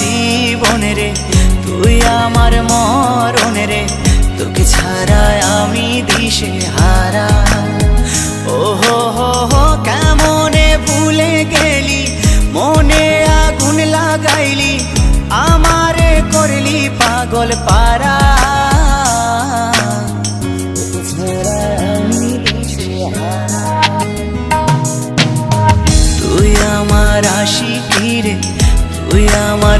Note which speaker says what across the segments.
Speaker 1: জীবন রে, তুই আমার মরণ রে, তোকে ছাড়া আমি দিশে হারা। ও হো হো হো কেমনে ভুলে গেলি, মনে আগুন লাগাইলি, আমারে করলি পাগল পারা তুই আমার আশিকি রে, তুই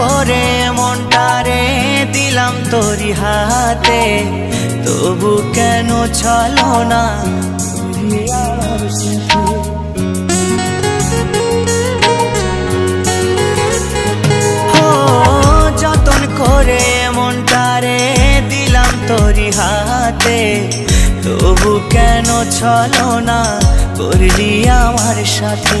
Speaker 1: করে মনটারে দিলাম তোরি হাতে। তবু কেন চলো না যতন করে মনটারে দিলাম তোরি হাতে। তবু কেন ছলো না, করলি আমার সাথে?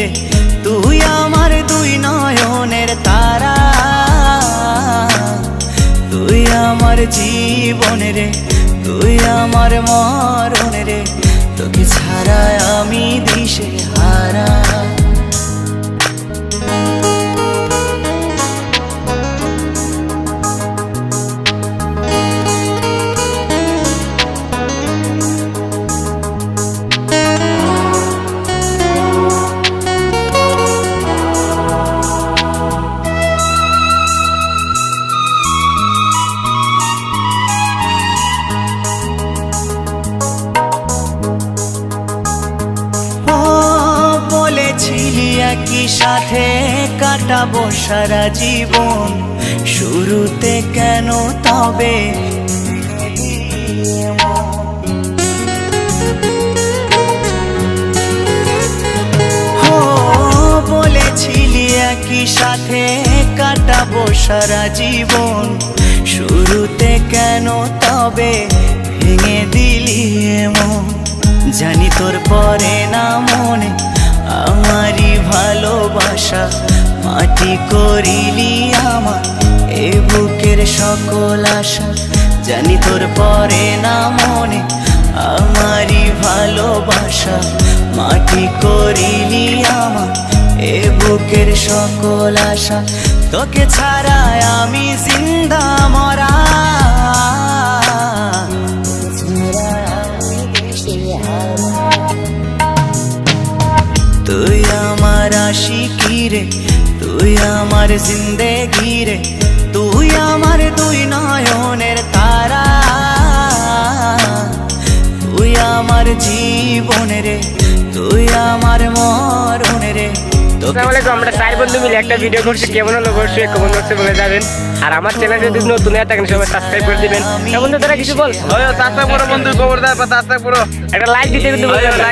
Speaker 1: রে তুই আমার দুই নয়নের তারা। তুই আমার জীবন রে, তুই আমার মরণ রে। তোকে ছাড়া আমি দিশে হারা একই সাথে কাটাবো সারা জীবন। শুরুতে কেন তবে? বলেছিলি একই সাথে কাটাবো সারা জীবন। শুরুতে কেন তবে? ভেঙে দিলি এমন। জানি তোর পরে মাটি করিলি আমার, এ বুকের সকল আশা। জানি তোর পরে না মনে, আমারই ভালোবাসা। মাটি করিলি আমার, এ বুকের সকল আশা। তোকে ছাড়া আমি জিন্দা আমার জিন্দেগি রে তুই আমার দুই নয়নের তারা। তুই আমার জীবন রে তুই আমার মরণ রে
Speaker 2: আমরা চার বন্ধু মিলে একটা ভিডিও করছি। কেমন হলো? অবশ্যই কমেন্ট বক্সে বলে যাবেন। আর আমার চ্যানেল যদি নতুন হয়ে থাকেন সবাই সাবস্ক্রাইব করে দিবেন। তো তারা কিছু বল।
Speaker 3: বন্ধু খবর
Speaker 2: একটা লাইক দিতে কিন্তু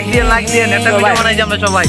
Speaker 3: দিয়ে দিয়ে একটা ভিডিও বানাই যাবে সবাই।